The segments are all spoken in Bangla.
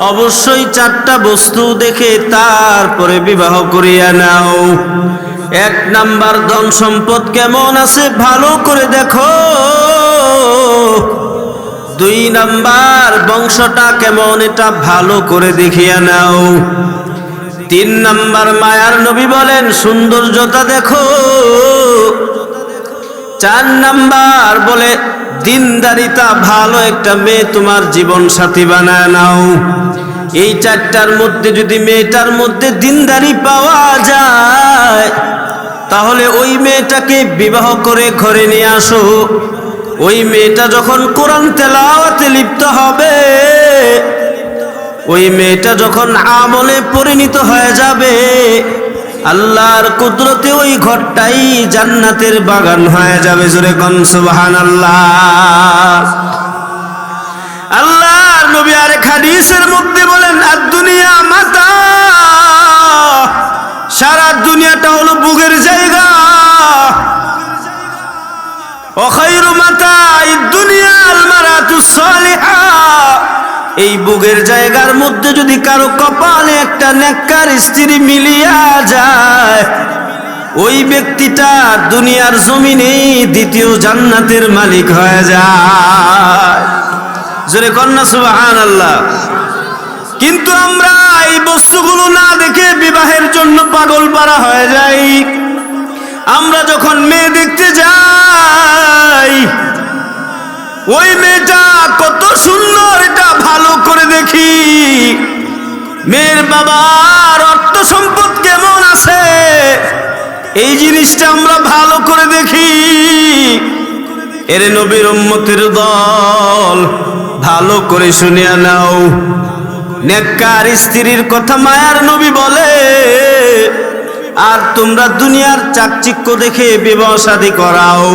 অবশ্যই চারটা বস্তু দেখে তারপরে বিবাহ করিয়া নাও। এক নাম্বার ধন সম্পদ কেমন আছে ভালো করে দেখো। দুই নাম্বার বংশটা কেমন এটা ভালো করে দেখিয়া নাও। তিন নাম্বার মায়ার নবী বলেন, সৌন্দর্যতা দেখো। চার নাম্বার বলে দিনদারিতা ভালো একটা মেয়ে তোমার জীবন সাথী বানায় নাও। এই চারটার মধ্যে যদি মেয়েটার মধ্যে দিনদারি পাওয়া যায়, তাহলে ওই মেয়েটাকে বিবাহ করে ঘরে নিয়ে আসো। ওই মেয়েটা যখন কোরআন তেলাওয়াতে লিপ্ত হবে, ওই মেয়েটা যখন আমলে পরিণত হয়ে যাবে আল্লাহর কুদরতে ওই ঘরটাই জান্নাতের বাগান হয়ে যাবে, জোরে কন সুবহান আল্লাহ আল্লাহর নবী আরেক হাদিসের মধ্যে বলেন আর দুনিয়া মাতা, সারা দুনিয়াটা হলো বুগের জায়গা। অখাইরু মাতা এই দুনিয়ার মারাতু সালিহা। এই বুগের জায়গার মধ্যে যদি কারও কপালে একটা নেককার স্ত্রী মিলিয়া যায়, ওই ব্যক্তিটা দুনিয়ার জমিনে দ্বিতীয় জান্নাতের মালিক হয়ে যায়। কন্যা সুবাহান আল্লাহ কিন্তু আমরা এই বস্তুগুলো না দেখে বিবাহের জন্য পাগল পারা হয়ে যাই। আমরা যখন মেয়ে দেখতে যাই ওই মেয়েটা কত সুন্দর, এটা ভালো করে দেখি। মেয়ের বাবার অর্থ সম্পদ কেমন আছে? এই জিনিসটা আমরা ভালো করে দেখি। এর নবীর উম্মতের দল, ভালো করে শুনিয়া নাও। নেককার স্ত্রীর কথা মায়ার নবী বলে, আর তোমরা দুনিয়ার চাকচিক্য দেখে বিবাহ শাদী করাও।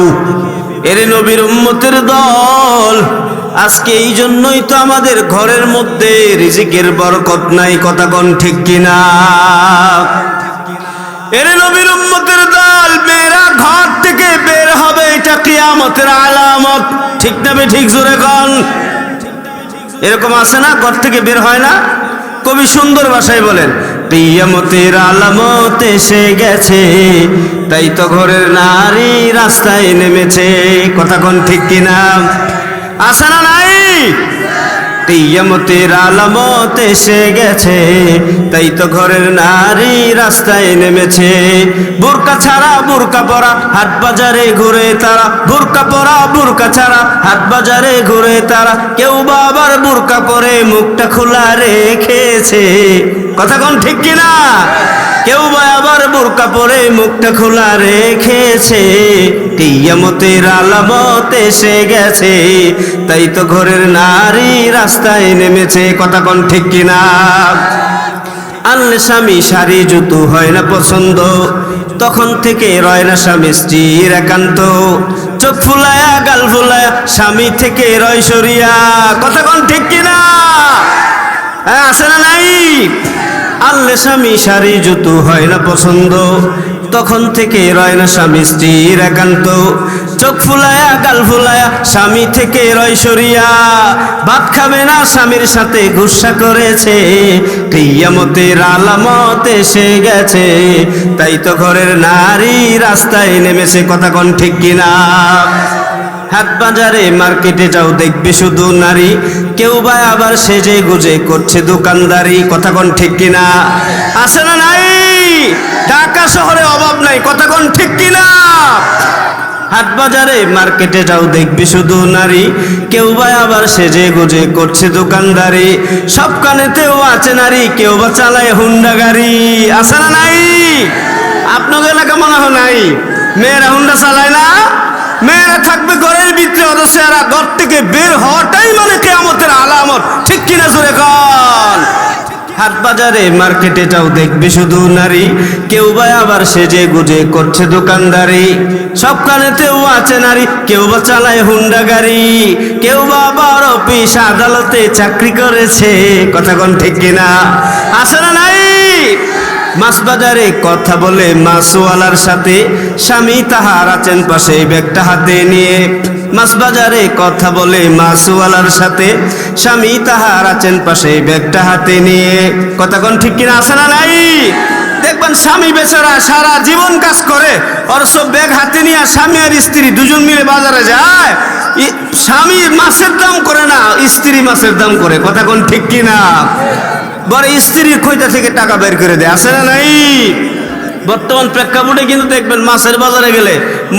এর নবীর উম্মতের দল, আজকে এই জন্যই তো আমাদের ঘরের মধ্যে রিজিকের বরকত নাই, কথা কোন ঠিক কিনা? এর নবীর উম্মতের দল, মেয়েরা ঘর থেকে বের হবে, এটা কিয়ামতের আলামত। ঠিক না ঠিক জোরে কন? এরকম আছে না, ঘর থেকে বের হয় না? কবি সুন্দর ভাষায় বলেন পিয়ামতের আলামত এসে গেছে, তাই তো ঘরের নারী রাস্তায় নেমেছে। কথা কোন ঠিক কিনা? আসা না নাই? কিয়ামতের আলামত এসে গেছে। তাই তো ঘরের নারী রাস্তায় নেমেছে। বোরকা ছাড়া বোরকা পরা, হাট বাজারে ঘুরে তারা। বোরকা পরা, বোরকা ছাড়া, হাট বাজারে ঘুরে তারা। কেউ বাবার বোরকা পরে মুখটা খোলা রেখেছে। কথা কোন ঠিক কিনা? কেউ বা আবার বোরকা পরে মুখটা খোলা রেখেছে। কিয়ামতের আলামত এসে গেছে। তাই তো ঘরের নারী রাস্তায় নেমেছে। কথা কোন ঠিক কিনা? আনলে স্বামী শাড়ি, জুতো হয় না পছন্দ। তখন থেকে রয় না স্বামী স্ত্রীর একান্ত। চোখ ফুলায়া, গাল ফুলায়া, স্বামী থেকে রয় সরিয়া। কথা কোন ঠিক কিনা? হ্যাঁ আছে না নাই? আল্লে স্বামী শাড়ি, জুতো হয় না পছন্দ। তখন থেকে রয় না স্বামী স্ত্রীর একান্ত। চোখ ফুলায়া, গাল ফুলায়া, স্বামী থেকে রয় সরিয়া। ভাত খাবে না স্বামীর সাথে গুসা করেছে। কিয়ামতের আলামত এসে গেছে। তাই তো ঘরের নারী রাস্তায় নেমেছে, কথা কোন ঠিক কিনা? হাট বাজারে মার্কেটে যাও, দেখবে শুধু নারী। কেউ বা আবার সেজে গুজে করছে দোকানদারি। কথা কোন ঠিক কিনা? আছে না নাই? ঢাকা শহরে অভাব নাই, কথা কোন ঠিক কিনা? হাট বাজারে মার্কেটে যাও, দেখবি শুধু নারী। কেউ বা আবার সেজে গুজে করছে দোকানদারি। সব কানেতেও আছে নারী, কেউ বা চালায় হুন্ডা গাড়ি। আছে না নাই? আপনাদের এলাকা মনে হয় নাই? মেয়েরা হুন্ডা চালায় না? মেয়েরা থাকবে ঘরের ভিতরে, অথচ ঘর থেকে বের হওয়াটাই মানে কেয়ামতের আলামত। ঠিক কিনা জোরে কন? হাট বাজারে, মার্কেটে যাও, দেখবি শুধু নারী। কেউ বা আবার সেজে গুজে করছে দোকানদারি। সব কানেতেও আছে নারী, কেউ বা চালায় হুন্ডা গাড়ি। কেউ বা আবার অফিস আদালতে চাকরি করেছে। কথা কোন ঠিক কিনা? আসে না নাই? মাছ বাজারে কথা বলে মাছওয়ালার সাথে স্বামী তাহার আছেন পাশে ব্যাগটা হাতে নিয়ে মাছ বাজারে কথা বলে মাছওয়ালার সাথে স্বামী তাহার আছেন পাশে ব্যাগটা হাতে নিয়ে। কথা কোন ঠিক কিনা আসে না নাই? দেখবেন স্বামী বেচারা সারা জীবন কাজ করে ওর সব ব্যাগ হাতে নিয়ে স্বামী আর স্ত্রী দুজন মিলে বাজারে যায়। স্বামী মাছের দাম করে না, স্ত্রী মাছের দাম করে। কথা কোন ঠিক কিনা? বড় স্ত্রীর খৈতা থেকে টাকা বের করে দেয়, আছে না নাই? বর্তমান প্রেক্ষাপটে কিন্তু দেখবেন মাছের বাজারে গেলে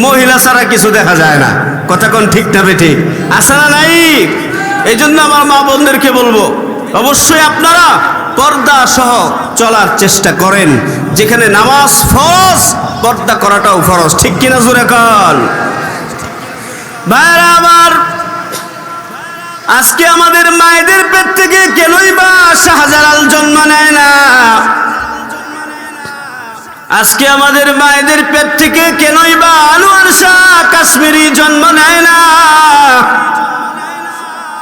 মহিলা ছাড়া কিছু দেখা যায় না। কথা কোন ঠিক না ঠিক আসে না নাই? এই জন্য আমার মা বোনদেরকে বলব, অবশ্যই আপনারা পর্দা সহ চলার চেষ্টা করেন। যেখানে নামাজ ফরজ, পর্দা করাটাও ফরজ। ঠিক কিনা জোরে কন? ভাইরা আমার আজকে আমাদের মায়েদের পেট থেকে কেনই বা শাহজালাল জন্ম নেয় না? আজকে আমাদের মায়েদের পেট থেকে কেনই বা আনোয়ার শাহ কাশ্মীরি জন্ম নেয় না?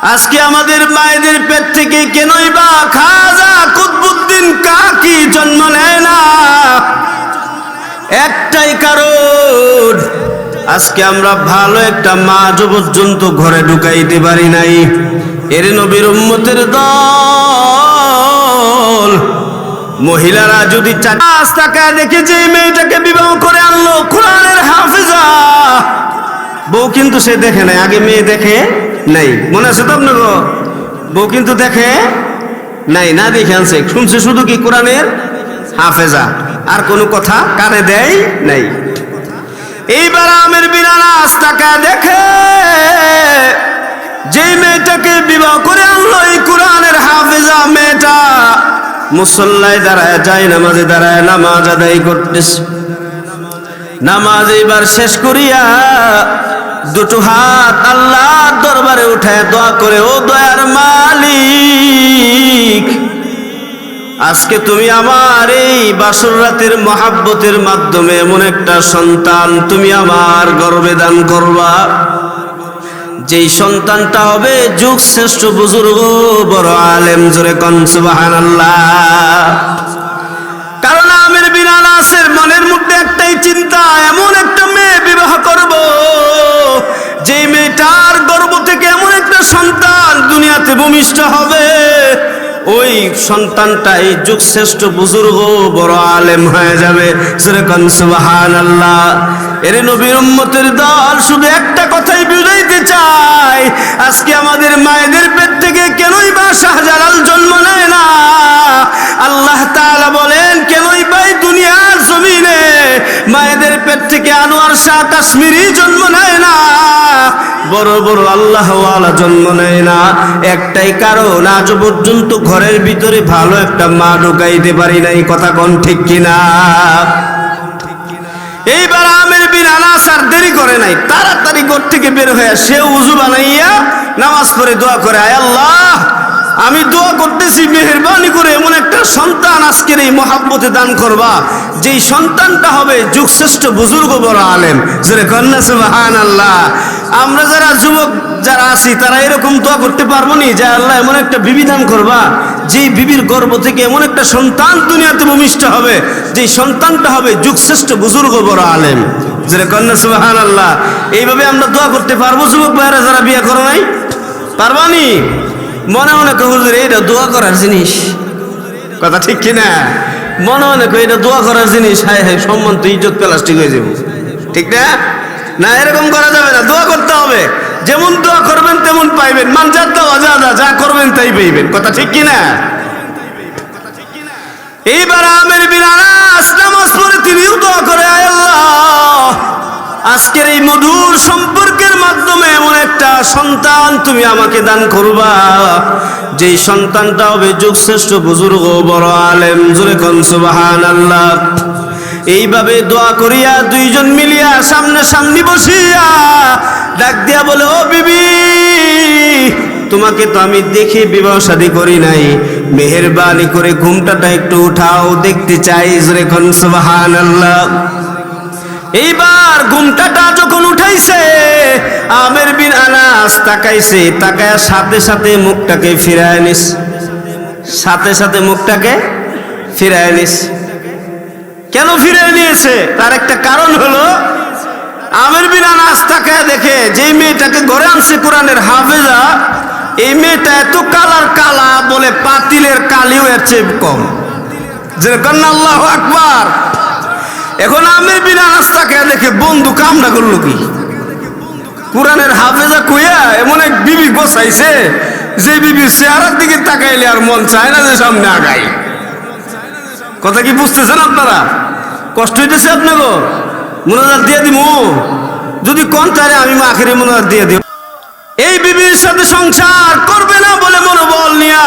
আজকে আমাদের মায়েদের পেট থেকে কেনই বা খাজা কুতবুদ্দিন কাকি জন্ম নেয় না? একটাই কারণ আজকে আমরা ভালো একটা মা পর্যন্ত ঘরে ঢুকাইতে পারি নাই। এর নবীর উম্মতের দল। মহিলারা যদি চাষ টাকা দেখে যে মেয়েটাকে বিবাহ করে আনলো, কোরআনের হাফিজা। বউ কিন্তু সে দেখে নাই, আগে মেয়ে দেখে নাই। মনে আছে তো আপনার? বউ কিন্তু দেখে নাই, না দেখে আনছে। শুনছে শুধু কি কোরআনের হাফেজা? আর কোনো কথা কানে দেয় নাই। এইবার আমের বিনানাস টাকা দেখে যে মেয়েটাকে বিবাহ করে আনলো, এই কোরআনের হাফেজা মেয়েটা মুসল্লায় দাঁড়ায়, যায় নামাজে দাঁড়ায়, নামাজ আদায় করতেছে। নামাজ এইবার শেষ করিয়া দুটো হাত আল্লাহ দরবারে উঠায়, দোয়া করে, ও দয়ার মালিক আজকে তুমি আমার এই বাসর রাতের মহাব্বতের মাধ্যমে এমন একটা সন্তান তুমি আমার গর্বে দান করবা। যেই সন্তানটা হবে যুগ শ্রেষ্ঠ বুজুর্গ, বড় আলেম, জোরে কনসুবাহান কারণ আমের বিনা নাসের মনের মধ্যে একটাই চিন্তা, এমন একটা মেয়ে বিবাহ করব যে মেয়েটার গর্ব থেকে এমন একটা সন্তান দুনিয়াতে ভূমিষ্ঠ হবে। ওই সন্তানটা, এই যুগ শ্রেষ্ঠ বুজুর্গ, বড় আলেম হয়ে যাবে। সেরকম সুবাহান আল্লাহ এর নবীর উম্মতের দল শুধু একটা কথাই বুঝাইতে চায়, আজকে আমাদের মায়েদের পেট থেকে কেনই বা শাহজালাল জন্ম নেয় না? আল্লাহ তাআলা বলেন পেট থেকে আনোয়ার শাহ কাশ্মীরি জন্ম নেয় না। বড় বড় আল্লাহওয়ালা জন্ম নেয় না। একটাই কারণ, আজ পর্যন্ত ঘরের ভিতরে ভালো একটা মা ঢুকাইতে পারি নাই, কথা কোন ঠিক কিনা? এইবার আমের বিন আনাস আর দেরি করে নাই, তাড়াতাড়ি ঘর থেকে বের হয়ে সে উজু বানাইয়া নামাজ পড়ে দোয়া করে, আয় আল্লাহ আমি দোয়া করতেছি, মেহরবানি করে এমন একটা সন্তান আজকের এই মহাব্বতে দান করবা, যেই সন্তানটা হবে যুগশ্রেষ্ঠ বুজুর্গ বড় আলেম। যেরে কন্যা সুবাহান আল্লাহ আমরা যারা যুবক যারা আছি, তারা এরকম দোয়া করতে পারব নি, যে আল্লাহ এমন একটা বিবি দান করবা, যেই বিবির গর্ভ থেকে এমন একটা সন্তান দুনিয়াতে ভূমিষ্ঠ হবে, যেই সন্তানটা হবে যুগশ্রেষ্ঠ বুজুর্গ বড় আলেম। যেটা কন্যা আল্লাহ এইভাবে আমরা দোয়া করতে পারব, যুবক ভাইরা যারা বিয়ে করো নাই? পারবানি মনে মনে কো হুজুর এটা দোয়া করার জিনিস। কথা ঠিক কিনা? মনে মনে এটা দোয়া করার জিনিস। হায় হায়, সম্মান তো ইজ্জত প্লাস্টিক হয়ে যাব। ঠিক না? না, এরকম করা যাবে না। দোয়া করতে হবে। যেমন দোয়া করবেন, তেমন পাইবেন। মান যা দেওয়া যা করবেন, তাই পাইবেন। কথা ঠিক কিনা? এইবার আমের বিনানাস নামাজ পড়ে তিনিও দোয়া করে আল্লাহ। আজকের এই মধুর সম্পর্কের মাধ্যমে এমন একটা সন্তান তুমি আমাকে দান করবা। যেই সন্তানটা হবে যুগ শ্রেষ্ঠ বুজুর্গ বড় আলেম। জুরে কন সুবাহান আল্লাহ এইভাবে দোয়া করিয়া দুইজন মিলিয়া সামনে সামনে বসিয়া ডাক দিয়া বলে, ও বিবি, তোমাকে তো আমি দেখে বিবাহ শাদী করি নাই। মেহেরবানি করে ঘুমটাটা একটু উঠাও, দেখতে চাই। জোরে কোন সুবহানাল্লাহ। এইবার ঘুমটাটা যখন উঠাইছে, আমের বিন আনাস তাকাইছে, তাকায় সাথে সাথে মুখটাকে ফিরায় নিস। সাথে সাথে মুখটাকে ফিরায় নিস। কেন ফিরে নিয়েছে? তার একটা কারণ হলো, আমের বিন আনাস তাকায় দেখে, যেই মেয়েটাকে ঘরে আনছে কোরআনের হাফেজা, এই মেয়েটা এত কালার কালা বলে পাতিলের কালিও এর চেয়ে কম। যেরকম আল্লাহ আকবার। এখন আমি বিনা আনাস তাকায় দেখে বন্ধু কামটা করল কি? কোরআনের হাফেজা কুইয়া এমন এক বিবি গোছাইছে যে বিবির চেহারার দিকে তাকাইলে আর মন চায় না যে সামনে আগাই কথা কি বুঝতেছেন আপনারা? কষ্ট হইতেছে আপনাকে মনোজাত দিয়ে দিব যদি কোন তারে আমি আখেরি মনোজাত দিয়ে দিব এই বিবির সাথে সংসার করবে না বলে মনোবল নিয়া,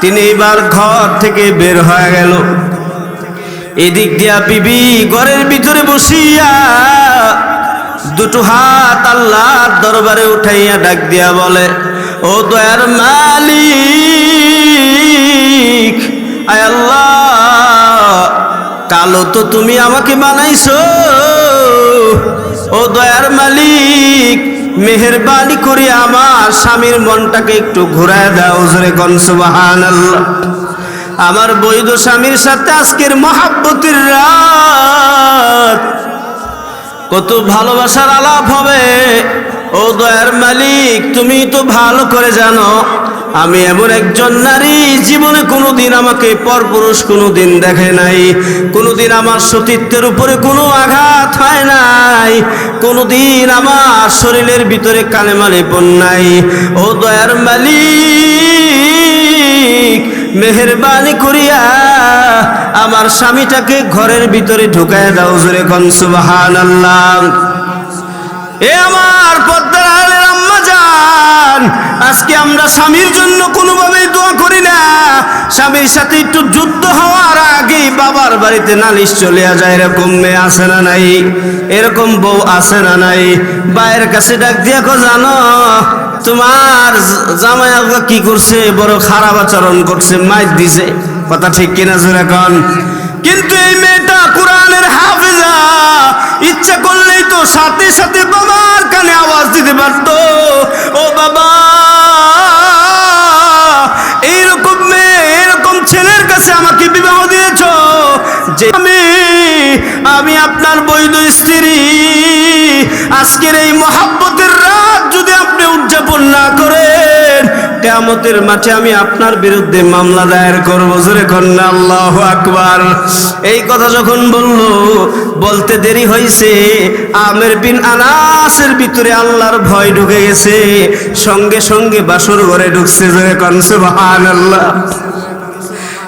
তিনি এইবার ঘর থেকে বের হয়ে গেল। এদিক দিয়া বিবি ঘরের ভিতরে বসিয়া দুটো হাত আল্লাহর দরবারে উঠাইয়া ডাক দিয়া বলে, ও দয়ার মালিক, আয় আল্লাহ, কালো তো তুমি আমাকে বানাইছো। ও দয়ার মালিক, মেহরবানি করে আমার স্বামীর মনটাকে একটু ঘুরায় দাও, জোরে কনসুবাহান আল্লাহ আমার বৈধ স্বামীর সাথে আজকের মহাব্বতের রাত। কত ভালোবাসার আলাপ হবে। ও দয়ার মালিক, তুমি তো ভালো করে জানো, আমি এমন একজন নারী, জীবনে কোনোদিন আমাকে পরপুরুষ কোনোদিন দেখে নাই। কোনোদিন আমার সতীত্বের উপরে কোনো আঘাত হয় নাই। কোনোদিন আমার শরীরের ভিতরে কালেমালে পণ নাই। ও দয়ার মালিক মেহরবানি করিয়া আমার স্বামীটাকে ঘরের ভিতরে ঢুকায় দাও জোরে কন সুবাহান আল্লাহ এ আমার পদ্মার আম্মা যান আজকে আমরা স্বামীর জন্য কোনোভাবেই দোয়া করি না। স্বামীর সাথে একটু যুদ্ধ হওয়ার আগেই বাবার বাড়িতে নালিশ চলে যায়, এরকম মেয়ে আছে না নাই? এরকম বউ আছে না নাই? বায়ের কাছে ডাক দিয়া জানো তোমার জামাই আল্লাহ কি করছে? বড় খারাপ আচরণ করছে মাইক দিছে। কথা ঠিক কিনা জোরে এখন কিন্তু এই মেয়েটা কোরআনের হাফিজা। ইচ্ছা করলেই তো সাথে সাথে বাবার কানে আওয়াজ দিতে পারতো। ও বাবা, এইরকম কাছে আমাকে বিবাহ দিয়েছ। যে আমি আমি আপনার বৈধ স্ত্রী। আজকের এই মহাব্বতের রাত যদি আপনি উদযাপন না করেন, কেয়ামতের মাঠে আমি আপনার বিরুদ্ধে মামলা দায়ের করব। জোরে কন্যা আল্লাহ আকবার। এই কথা যখন বলল, বলতে দেরি হয়েছে আমের বিন আনাসের ভিতরে আল্লাহর ভয় ঢুকে গেছে। সঙ্গে সঙ্গে বাসর ঘরে ঢুকছে। জোরে কনসে ভান আল্লাহ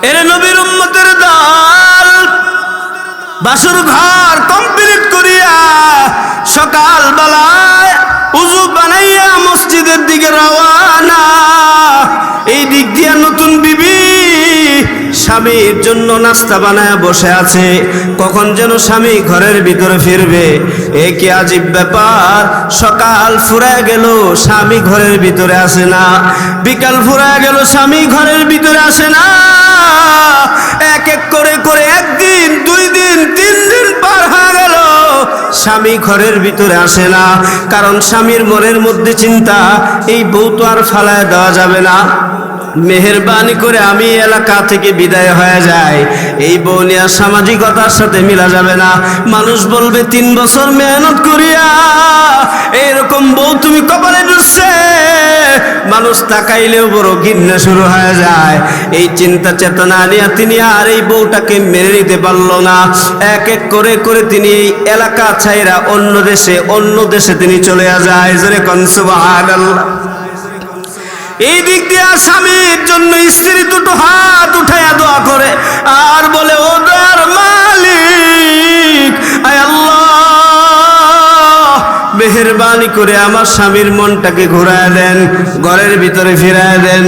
এর নবীর উম্মতের দল বাসুর ঘর কমপ্লিট করিয়া সকাল বেলায় উজু বানাইয়া মসজিদের দিকে রওয়ানা। এই দিক দিয়া নতুন বিবি স্বামীর জন্য নাস্তা বানায় বসে আছে। কখন যেন স্বামী ঘরের ভিতরে ফিরবে। এ কি আজীব ব্যাপার? সকাল ফুরায় গেল, স্বামী ঘরের ভিতরে আসে না। বিকাল ফুরায় গেল, স্বামী ঘরের ভিতরে আসে না। এক এক করে করে একদিন, দুই দিন, তিন দিন পার হয়ে গেল, স্বামী ঘরের ভিতরে আসে না। কারণ স্বামীর মনের মধ্যে চিন্তা, এই বউ তো আর ফালায় দেওয়া যাবে না। মেহরবানি করে আমি এলাকা থেকে বিদায় হয়ে যায় এই বউ নিয়ে সামাজিকতার সাথে মিলা যাবে না। মানুষ বলবে, তিন বছর মেহনত করিয়া এইরকম বউ তুমি কপালে ঢুকছে। মানুষ তাকাইলেও বড় ঘৃণা শুরু হয়ে যায়। এই চিন্তা চেতনা নিয়ে তিনি আর এই বউটাকে মেনে নিতে পারল না। এক এক করে করে তিনি এই এলাকা ছাইরা অন্য দেশে অন্য দেশে তিনি চলে যায়। জোরে কনসুবাহ এই দিক দিয়ে স্বামীর জন্য স্ত্রী দুটো হাত উঠাইয়া দোয়া করে। আর বলে ও করে আমার স্বামীর মনটাকে ঘুরায় দেন, ঘরের ভিতরে ফিরায় দেন।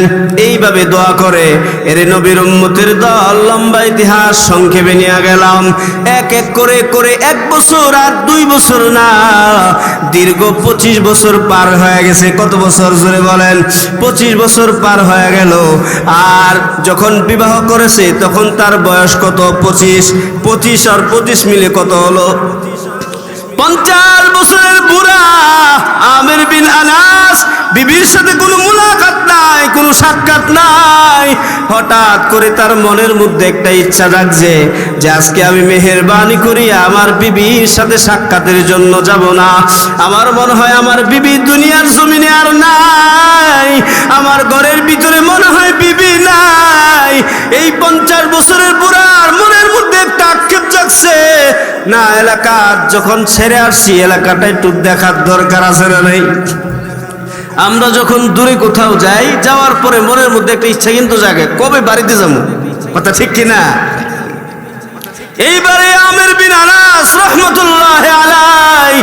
এইভাবে দোয়া করে, এর নবীর উম্মতের দল লম্বা ইতিহাস সংক্ষেপে নিয়ে গেলাম। এক এক করে করে এক বছর আর দুই বছর না, দীর্ঘ পঁচিশ বছর পার হয়ে গেছে। কত বছর জুড়ে বলেন? পঁচিশ বছর পার হয়ে গেল। আর যখন বিবাহ করেছে, তখন তার বয়স কত? পঁচিশ। পঁচিশ আর পঁচিশ মিলে কত হলো? পঞ্চাশ বছরের বুড়া আমের বিন আনাস বিবির সাথে কোনো মুলাকাত নাই, কোনো সাক্ষাৎ নাই। হঠাৎ করে তার মনের মধ্যে একটা ইচ্ছা রাখছে যে আজকে আমি মেহরবানি করি, আমার বিবির সাথে সাক্ষাতের জন্য যাব না। আমার মনে হয় আমার বিবি দুনিয়ার জমিনে আর নাই। আমার ঘরের ভিতরে মনে হয় বিবি নাই। এই পঞ্চাশ বছরের বুড়ার মনের মধ্যে একটা আক্ষেপ জাগছে। না, এলাকা যখন ছেড়ে আসছি, এলাকাটা একটু দেখার দরকার আছে না নেই? আমরা যখন দূরে কোথাও যাই, যাওয়ার পরে মনের মধ্যে একটা ইচ্ছা কিন্তু জাগে, কবে বাড়িতে যাব? কথা ঠিক কিনা এইবারে আমের বিন আনাস রহমতুল্লাহ আলাই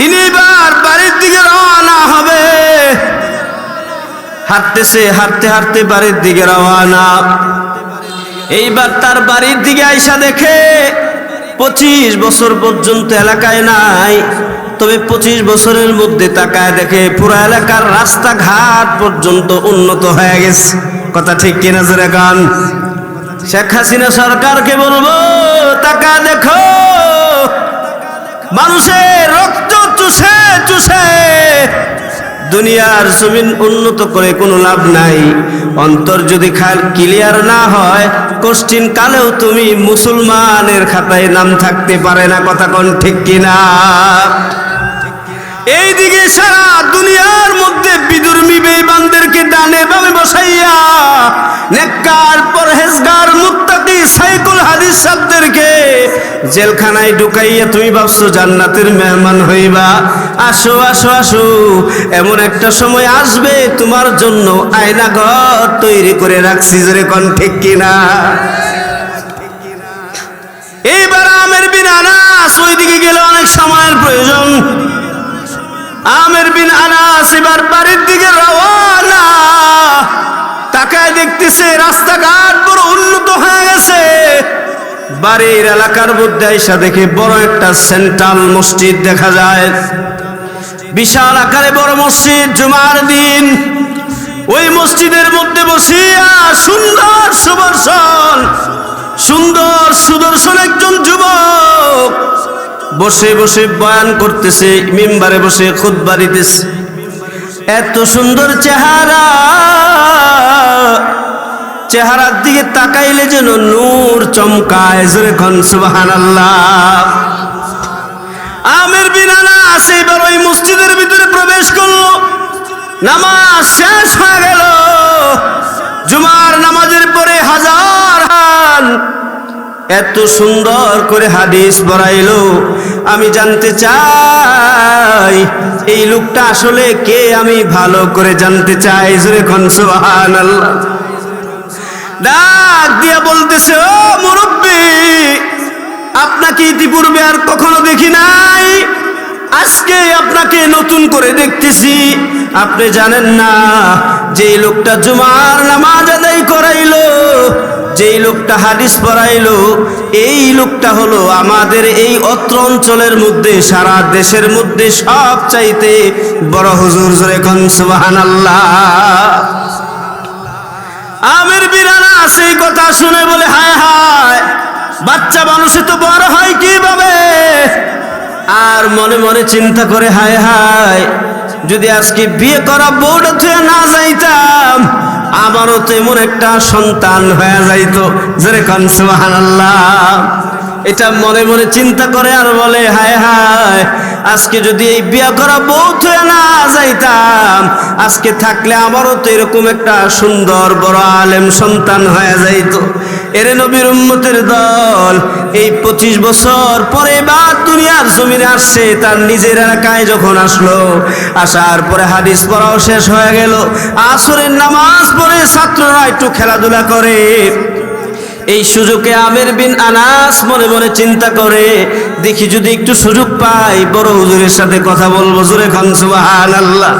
তিনি এবার বাড়ির দিকে রওনা হবে। হাঁটতেছে, হাঁটতে হাঁটতে বাড়ির দিকে রওনা। এইবার তার বাড়ির দিকে আইসা দেখে পঁচিশ বছর পর্যন্ত এলাকায় নাই। তবে পঁচিশ বছরের মধ্যে তাকায় দেখে পুরো এলাকার রাস্তাঘাট পর্যন্ত উন্নত হয়ে গেছে। কথা ঠিক কিনা জোরে গান? শেখ হাসিনা সরকারকে বলব তাকা দেখো। মানুষের রক্ত চুষে চুষে। দুনিয়ার জমিন উন্নত করে কোনো লাভ নাই। অন্তর যদি খাল ক্লিয়ার না হয় কোশ্চিন কালেও তুমি মুসলমানের খাতায় নাম থাকতে পারে না, কথা কোন ঠিক কিনা? এইদিকে সারা দুনিয়ার মধ্যে বিদুর্মী বেঈমানদেরকে ডানে বামে বসাইয়া, নেককার, পরহেজগার, মুত্তাকি সাইকুল হাদিস সাহেবদেরকে জেলখানায় ঢুকাইয়া তুমি ভাবছ জান্নাতের মেহমান হইবা। আসো আসো আসো, এমন একটা সময় আসবে তোমার জন্য আয়না ঘর তৈরি করে রাখছি, জোরে কোন, ঠিক কিনা? এইবার আমের বিন আনাস আনাস এবার বাড়ির দিকে রওয়ানা তাকায় দেখতেছে রাস্তাঘাট বড় উন্নত হয়ে গেছে। বাড়ির এলাকার মধ্যে আইসা দেখে বড় একটা সেন্ট্রাল মসজিদ দেখা যায়। বিশাল আকারে বড় মসজিদ জুমার দিন। ওই মসজিদের মধ্যে বসিয়া সুন্দর সুদর্শন সুন্দর সুদর্শন একজন যুবক। বসে বসে বয়ান করতেছে, মিম্বারে বসে খুদ্া দিতেছে। এত সুন্দর চেহারা, চেহারার দিকে তাকাইলে যেন নূর চমকায় খন সুবাহান আমের বিনানা সেইবার ওই মসজিদের ভিতরে প্রবেশ করল। নামাজ শেষ হয়ে গেল। জুমার নামাজের পরে হাজার হান এত সুন্দর করে হাদিস পড়াইলো আমি জানতে চাই, এই লোকটা আসলে কে? আমি ভালো করে জানতে চাই, জোরে খন সুবহান আল্লাহ ডাক দিয়া বলতেছে, ও মুরব্বী, আপনাকে ইতিপূর্বে আর কখনো দেখি নাই। আজকে আপনাকে নতুন করে দেখতেছি। আপনি জানেন না যে লোকটা জুমার নামাজ আদায় করাইলো। যেই লোকটা হাদিস পড়াইলো, এই লোকটা হলো আমাদের এই অত্র অঞ্চলের মধ্যে, সারা দেশের মধ্যে সব চাইতে বড় হুজুর জোরে খন সুবহানাল্লাহ। আমের বিরানা সেই কথা শুনে বলে, হায় হায়, বাচ্চা মানুষে তো বড় হয় কীভাবে? আর মনে মনে চিন্তা করে, হায় হায়, যদি আজকে বিয়ে করা থেকে না যাইতাম আমারও তো এমন একটা সন্তান হয়ে যাইত। যেরকম সুহান সুবহানাল্লাহ। এটা মনে মনে চিন্তা করে আর বলে, হায় হায়, আজকে যদি এই বিয়া করা বউ থয়ে না যাইতাম, আজকে থাকলে আমারও তো এরকম একটা সুন্দর বড় আলেম সন্তান হয়ে যাইতো। এরে নবীর উম্মতের দল। এই পঁচিশ বছর পরে বা দুনিয়ার জমিনে আসছে, তার নিজের এলাকায় যখন আসলো, আসার পরে হাদিস পড়াও শেষ হয়ে গেল। আসরের নামাজ পড়ে ছাত্ররা একটু খেলাধুলা করে। এই সুযোগে আমের বিন আনাস মনে মনে চিন্তা করে, দেখি যদি একটু সুযোগ পাই, বড় হুজুরের সাথে কথা বলব। জোরে খান আল্লাহ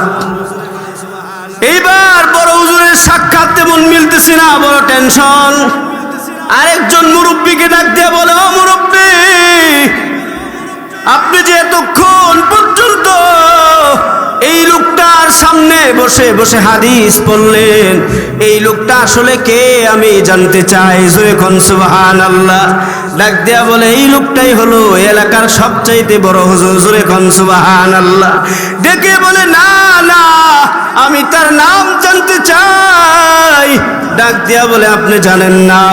এইবার বড় হুজুরের সাক্ষাৎ তেমন মিলতেছে না, বড় টেনশন। আরেকজন মুরব্বীকে ডাক দিয়ে বলে ও মুরব্বী আপনি যে এতক্ষণ পর্যন্ত এই লোকটার সামনে বসে বসে হাদিস পড়লেন। এই লোকটা আসলে কে আমি জানতে চাই? জোরে খন সুবহান আল্লাহ ডাক দেয়া বলে, এই লোকটাই হলো এলাকার সবচাইতে বড় হুজুর। জোরে খন সুবহান আল্লাহ ডেকে বলে, না না, আমি তার নাম জানতে চাই। ডাক দেয়া বলে, আপনি জানেন না।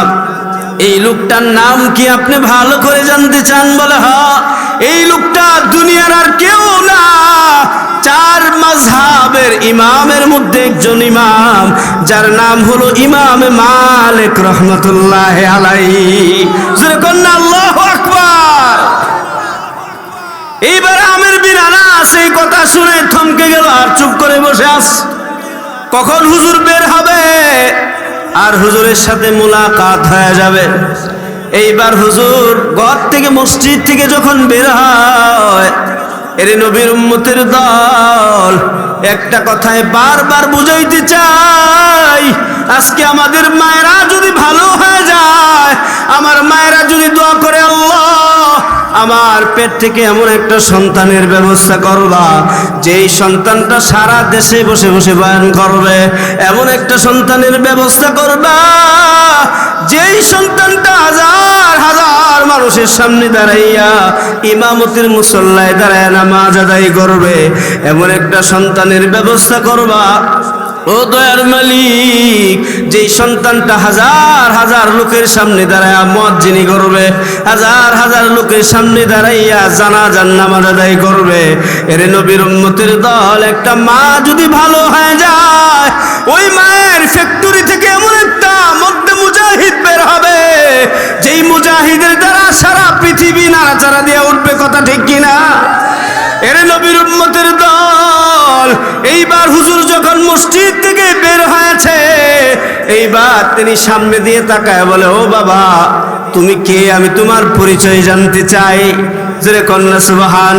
এই লোকটার নাম কি আপনি ভালো করে জানতে চান? বলে হ এই লোকটা দুনিয়ার আর কেউ না। চার মাঝহাবের ইমামের মধ্যে একজন ইমাম, যার নাম হলো ইমাম মালিক রহমতুল্লাহ আলাই কন্যা, আল্লাহ আকবার। এইবার আমের বিন আনাস এই কথা শুনে থমকে গেল আর চুপ করে বসে আস। কখন হুজুর বের হবে? আর হুজুরের সাথে মোলাকাত হয়ে যাবে। এইবার হুজুর ঘর থেকে মসজিদ থেকে যখন বের হয় এর নবীর উম্মতের দল, একটা কথায় বারবার বুঝাইতে চাই, আজকে আমাদের মায়েরা যদি ভালো হয়ে যায়, আমার মায়েরা যদি দোয়া করে আল্লাহ আমার পেট থেকে এমন একটা সন্তানের ব্যবস্থা করবা, যেই সন্তানটা সারা দেশে বসে বসে বয়ান করবে, এমন একটা সন্তানের ব্যবস্থা করবা, যেই সন্তানটা হাজার হাজার মানুষের সামনে দাঁড়াইয়া ইমামতির মুসল্লায় দাঁড়ায় নামাজ আদায় করবে, এমন একটা সন্তানের ব্যবস্থা করবা। ও দয়ার মালিক, যেই সন্তানটা হাজার হাজার লোকের সামনে দাঁড়ায় মদ যিনি করবে, হাজার হাজার লোকের সামনে দাঁড়াইয়া জানা জান নামাজ আদায় করবে, এর নবীর উম্মতের দল একটা মা যদি ভালো হয়ে যায়, ওই মায়ের ফ্যাক্টরি থেকে এমন একটা মধ্যে মুজাহিদ বের হবে, যেই মুজাহিদের দ্বারা সারা পৃথিবী নাড়াচাড়া দিয়ে উঠবে, কথা ঠিক কিনা? এর নবীর উম্মতের দল এইবার হুজুর যখন মসজিদ থেকে বের হয়েছে, এইবার তিনি সামনে দিয়ে তাকায় বলে, ও বাবা, তুমি কে? আমি তোমার পরিচয় জানতে চাই। জোরে কন্যা সুবাহান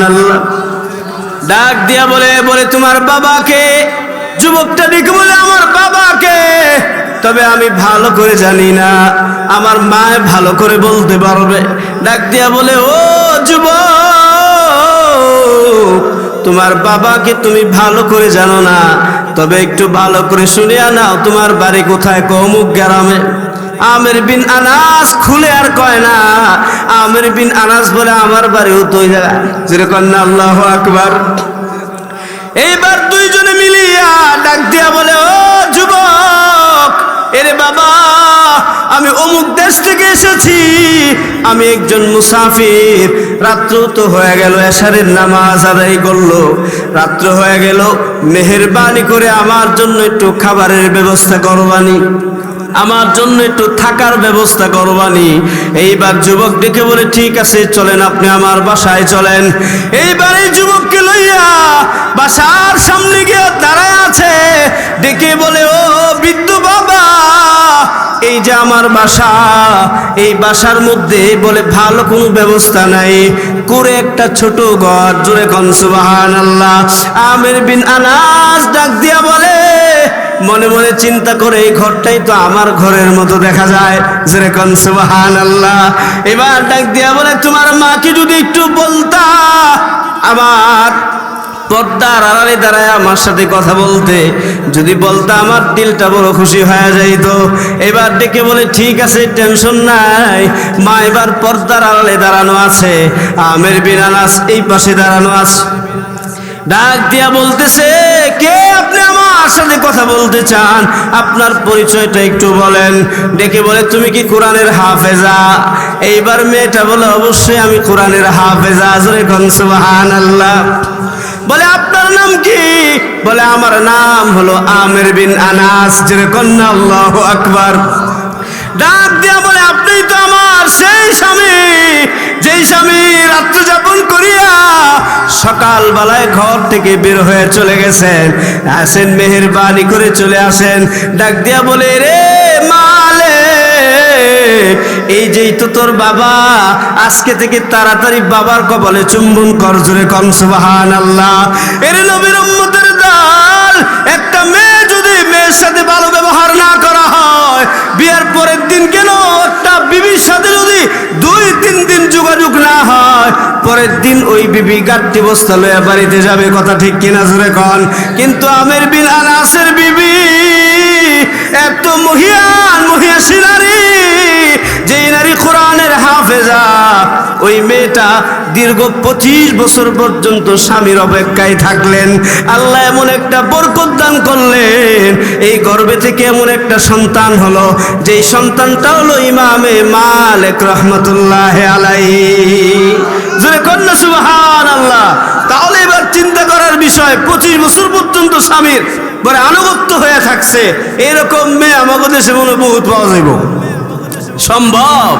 ডাক দিয়া বলে বলে, তোমার বাবাকে, যুবকটা ডেকে বলে, আমার বাবাকে, তবে আমি ভালো করে জানি না, আমার মা ভালো করে বলতে পারবে। ডাক দিয়া বলে, ও যুবক তোমার বাবাকে তুমি ভালো করে জানো না। তবে একটু ভালো করে শুনিয়া নাও তোমার বাড়ি কোথায়? কৌমুক গ্রামে। আমের বিন আনাস খুলে আর কয় না, আমের বিন আনাস বলে আমার বাড়িও তো যেরকম না, আল্লাহ আকবার। এইবার দুইজনে মিলিয়া ডাক দিয়া বলে, ও যুবক এরে বাবা, আমি অমুক দেশ থেকে এসেছি, আমি একজন মুসাফির। রাত্র তো হয়ে গেল, এশারের নামাজ আদায় করল। রাত্র হয়ে গেল, মেহরবানি করে আমার জন্য একটু খাবারের ব্যবস্থা করবানি আমার জন্য একটু থাকার ব্যবস্থা করবানি এইবার যুবক ডেকে বলে, ঠিক আছে, চলেন, আপনি আমার বাসায় চলেন। এইবার এই যুবককে লইয়া বাসার সামনে গিয়ে দাঁড়ায় আছে। ডেকে বলে, ও বৃদ্ধ বাবা, এই যে আমার বাসা, এই বাসার মধ্যে, বলে, ভালো কোনো ব্যবস্থা নাই। করে একটা ছোট ঘর। জোরে কনসুবাহান আল্লাহ আমের বিন আনাস ডাক দিয়া বলে মনে মনে চিন্তা করে এই ঘরটাই তো আমার ঘরের মতো দেখা যায়। যেরকম সুবাহান আল্লাহ এবার ডাক দিয়া বলে, তোমার মাকে যদি একটু বলতা। আমার পর্দার আড়ালে দাঁড়ায় আমার সাথে কথা বলতে। যদি বলতে, আমার দিলটা বড় খুশি হয়ে যাইত। এবার ডেকে বলে, ঠিক আছে, টেনশন নাই। মা এবার পর্দার আড়ালে দাঁড়ানো আছে। আমের বিনানাস এই পাশে দাঁড়ানো আছে ডাক দিয়া বলতেছে, কে সাথে কথা বলতে চান? আপনার পরিচয়টা একটু বলেন। ডেকে বলে, তুমি কি কোরআনের হাফেজা? এইবার মেয়েটা বলে, অবশ্যই আমি কোরআনের হাফেজা। আজরে কনসুবাহান আল্লাহ বলে, আপনার নাম কি? বলে, আমার নাম হলো আমের বিন আনাস। যেরকম আল্লাহ আকবার। ডাক দিয়া বলে আপনি তো আমার সেই স্বামী, যেই স্বামী রাত্র যাপন করিয়া সকাল বেলায় ঘর থেকে বের হয়ে চলে গেছেন। আসেন, মেহেরবানি করে চলে আসেন। ডাক দিয়া বলে, রে মালে, এই যেই তো তোর বাবা, আজকে থেকে তাড়াতাড়ি বাবার কবলে চুম্বন কর জোরে কম সুবাহান আল্লাহ এর নবীর উম্মতের দল একটা মেয়ে যদি মেয়ের সাথে ভালো ব্যবহার না করা হয়, বিয়ের পরের দিন কেন? একটা বিবির সাথে যদি দুই, তিন দিন যোগাযোগ না হয়, পরের দিন ওই বিবি গাঠটি বস্তা লইয়া বাড়িতে যাবে। কথা ঠিক কিনা জোরে কন? কিন্তু আমের বিন আনাসের বিবি এত মহিয়ান মহিয়াসী নারী কোরআনের হাফেজা, ওই মেয়েটা দীর্ঘ পঁচিশ বছর পর্যন্ত স্বামীর অপেক্ষায় থাকলেন। আল্লাহ এমন একটা বরকত দান করলেন। এই গর্ভে থেকে এমন একটা সন্তান হলো, যেই সন্তানটা হলো ইমামে মালিক রহমতুল্লাহ আলাই জোরে কন্যা সুবাহান আল্লাহ তাহলে এবার চিন্তা করার বিষয়, পঁচিশ বছর পর্যন্ত স্বামীর বলে আনুগত্য হয়ে থাকছে। এরকম মেয়ে আমাদের দেশে মনে বহুত পাওয়া যাইব। সম্ভব?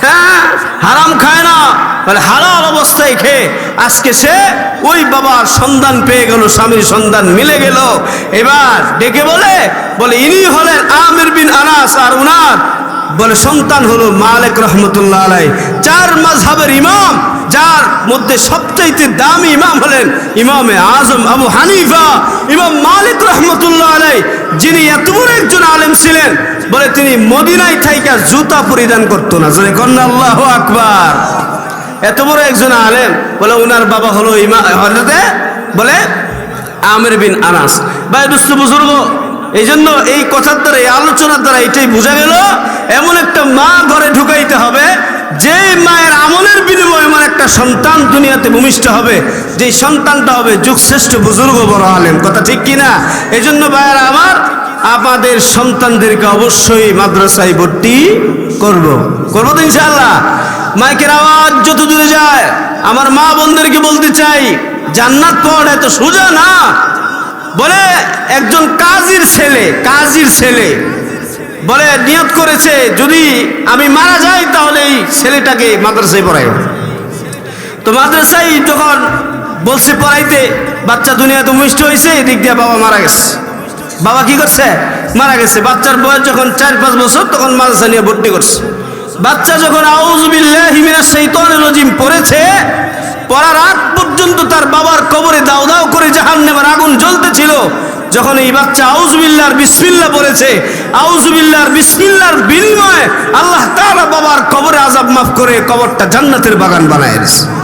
হ্যাঁ হারাম খায় না। মানে হারাল অবস্থায় খেয়ে আজকে সে ওই বাবার সন্ধান পেয়ে গেল, স্বামীর সন্ধান মিলে গেল। এবার ডেকে বলে বলে, ইনি হলেন আমির বিন আনাস আর উনার। বলে, সন্তান হলো মালিক রহমতুল্লাহ আলাই চার মাঝহাবের ইমাম। যার মধ্যে সবচাইতে দামি ইমাম হলেন ইমামে আজম আবু হানিফা। ইমাম মালিক রহমতুল্লাহ আলাই যিনি এত বড় একজন আলেম ছিলেন, বলে তিনি মদিনায় থাইকা জুতা পরিধান করতো না। জোরে কন্যা আল্লাহ আকবার। এত বড় একজন আলেম, বলে উনার বাবা হলো ইমা বলে আমির বিন আনাস। ভাই দুস্থ বুজুর্গ এই জন্য এই কথার দ্বারা, এই আলোচনার দ্বারা এটাই বোঝা গেল, এমন একটা মা ঘরে ঢুকাইতে হবে যে মায়ের আমলের বিনিময়ে আমার একটা সন্তান দুনিয়াতে ভূমিষ্ঠ হবে যে সন্তানটা হবে যুগশ্রেষ্ঠ বুজুর্গ বড় আলেম। কথা ঠিক কিনা এই জন্য ভাইয়েরা আমার, আমাদের সন্তানদেরকে অবশ্যই মাদ্রাসায় ভর্তি করব। করব তো ইনশাআল্লাহ। মাইকের আওয়াজ যত দূরে যায়, আমার মা বোনদেরকে বলতে চাই, জান্নাত পাওয়াটা এত সোজা না। বলে, একজন কাজীর ছেলে কাজীর ছেলে বলে, নিয়ত করেছে, যদি আমি মারা যাই তাহলে এই ছেলেটাকে মাদ্রাসায় পড়াই তো মাদ্রাসায় যখন বলছে, পড়াইতে, বাচ্চা দুনিয়াতে মিষ্ট হয়েছে এদিক দিয়ে বাবা মারা গেছে। বাবা কি করছে? মারা গেছে। বাচ্চার বয়স যখন চার, পাঁচ বছর, তখন মাদ্রাসা নিয়ে ভর্তি করছে। বাচ্চা যখন রাজিম পড়েছে, পড়ার আগ পর্যন্ত তার বাবার কবরে দাও দাও করে জাহান নেবার আগুন জ্বলতেছিল। যখন এই বাচ্চা আউজুবিল্লাহর বিসমিল্লাহ বলেছে আউজুবিল্লাহর বিসমিল্লার বিনিময়ে আল্লাহ তাআলা বাবার কবরে আজাব মাফ করে কবরটা জান্নাতের বাগান বানায় দিয়েছে।